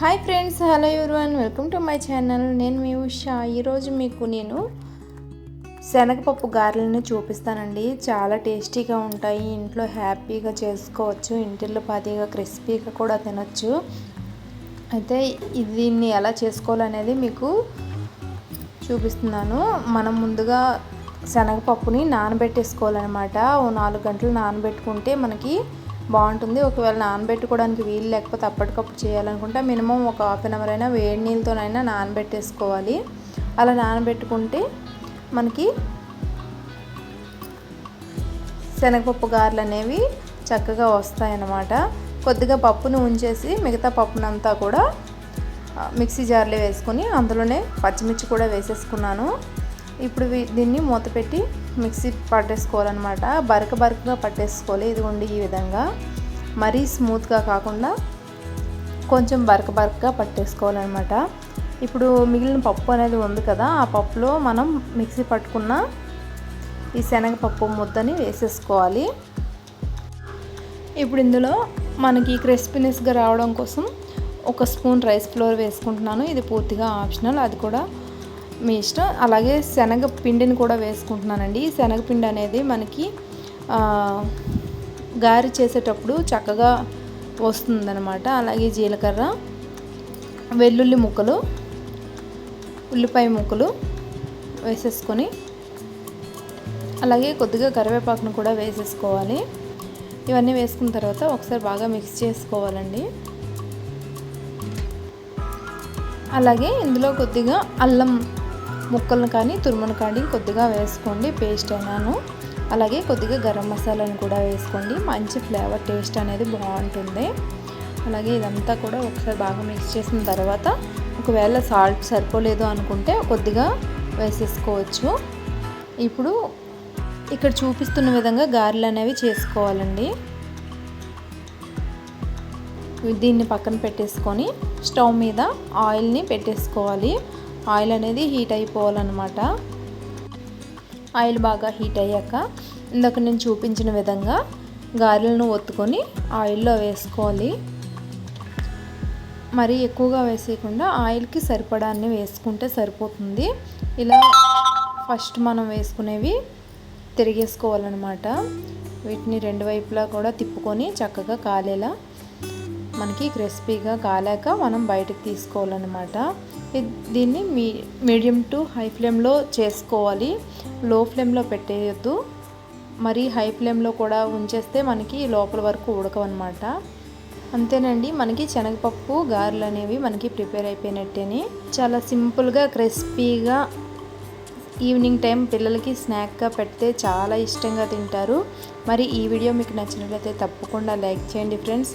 Hi friends hello everyone welcome to my channel. నేను మీ ఉషా. ఈరోజు మీకు నేను శనగపప్పు గారెలను చూపిస్తానండి. చాలా టేస్టీగా ఉంటాయి. ఇంట్లో హ్యాపీగా చేసుకోవచ్చు. ఇంటిలో పాతిగా క్రిస్పీగా కూడా తినొచ్చు. అయితే దీన్ని ఎలా చేసుకోవాలనేది మీకు చూపిస్తున్నాను. మనం ముందుగా శనగపప్పుని నానబెట్టేసుకోవాలన్నమాట. ఓ నాలుగు గంటలు నానబెట్టుకుంటే మనకి బాగుంటుంది. ఒకవేళ నానబెట్టుకోవడానికి వీలు లేకపోతే అప్పటికప్పుడు చేయాలనుకుంటే మినిమం ఒక హాఫ్ అన్ అవర్ అయినా వేడి నీళ్ళతోనైనా నానబెట్టేసుకోవాలి. అలా నానబెట్టుకుంటే మనకి శనగపప్పు గారెలు అనేవి చక్కగా వస్తాయన్నమాట. కొద్దిగా పప్పును ఉంచేసి మిగతా పప్పునంతా కూడా మిక్సీ జార్లో వేసుకొని అందులోనే పచ్చిమిర్చి కూడా వేసేసుకున్నాను. ఇప్పుడు దీన్ని మూత పెట్టి మిక్సీ పట్టేసుకోవాలన్నమాట. బరక బరకగా పట్టేసుకోవాలి ఇదిగోండి ఈ విధంగా. మరీ స్మూత్గా కాకుండా కొంచెం బరక బరకగా పట్టేసుకోవాలన్నమాట. ఇప్పుడు మిగిలిన పప్పు అనేది ఉంది కదా ఆ పప్పులో మనం మిక్సీ పట్టుకున్న ఈ శనగపప్పు ముద్దని వేసేసుకోవాలి. ఇప్పుడు ఇందులో మనకి క్రిస్పీనెస్గా రావడం కోసం ఒక స్పూన్ రైస్ ఫ్లోర్ వేసుకుంటున్నాను. ఇది పూర్తిగా ఆప్షనల్. అది కూడా మీ ఇష్టం. అలాగే శనగ పిండిని కూడా వేసుకుంటున్నానండి. శనగపిండి అనేది మనకి గారి చేసేటప్పుడు చక్కగా వస్తుందన్నమాట. అలాగే జీలకర్ర వెల్లుల్లి ముక్కలు ఉల్లిపాయ ముక్కలు వేసేసుకొని అలాగే కొద్దిగా కరివేపాకును కూడా వేసేసుకోవాలి. ఇవన్నీ వేసుకున్న తర్వాత ఒకసారి బాగా మిక్స్ చేసుకోవాలండి. అలాగే ఇందులో కొద్దిగా అల్లం ముక్కలను కానీ తురుమును కానీ కొద్దిగా వేసుకోండి. పేస్ట్ అయినాను. అలాగే కొద్దిగా గరం మసాలాను కూడా వేసుకోండి. మంచి ఫ్లేవర్ టేస్ట్ అనేది బాగుంటుంది. అలాగే ఇదంతా కూడా ఒకసారి బాగా మిక్స్ చేసిన తర్వాత ఒకవేళ సాల్ట్ సరిపోలేదు అనుకుంటే కొద్దిగా వేసేసుకోవచ్చు. ఇప్పుడు ఇక్కడ చూపిస్తున్న విధంగా గారెలు అనేవి చేసుకోవాలండి. దీన్ని పక్కన పెట్టేసుకొని స్టవ్ మీద ఆయిల్ని పెట్టేసుకోవాలి. ఆయిల్ అనేది హీట్ అయిపోవాలన్నమాట. ఆయిల్ బాగా హీట్ అయ్యాక ఇందాక నేను చూపించిన విధంగా గారెలను ఒత్తుకొని ఆయిల్లో వేసుకోవాలి. మరీ ఎక్కువగా వేసేయకుండా ఆయిల్కి సరిపడాన్ని వేసుకుంటే సరిపోతుంది. ఇలా ఫస్ట్ మనం వేసుకునేవి తిరిగేసుకోవాలన్నమాట. వీటిని రెండు వైపులా కూడా తిప్పుకొని చక్కగా కాలేలా మనకి క్రిస్పీగా కాలేక మనం బయటకు తీసుకోవాలన్నమాట. దీన్ని మీ మీడియం టు హై ఫ్లేమ్లో చేసుకోవాలి. లో ఫ్లేమ్లో పెట్టేయద్దు. మరి హై ఫ్లేమ్లో కూడా ఉంచేస్తే మనకి లోపల వరకు ఉడకవన్నమాట. అంతేనండి మనకి శనగపప్పు గారెలు అనేవి మనకి ప్రిపేర్ అయిపోయినట్టేని. చాలా సింపుల్గా క్రిస్పీగా ఈవినింగ్ టైం పిల్లలకి స్నాక్గా పెడితే చాలా ఇష్టంగా తింటారు. మరి ఈ వీడియో మీకు నచ్చినట్లయితే తప్పకుండా లైక్ చేయండి ఫ్రెండ్స్.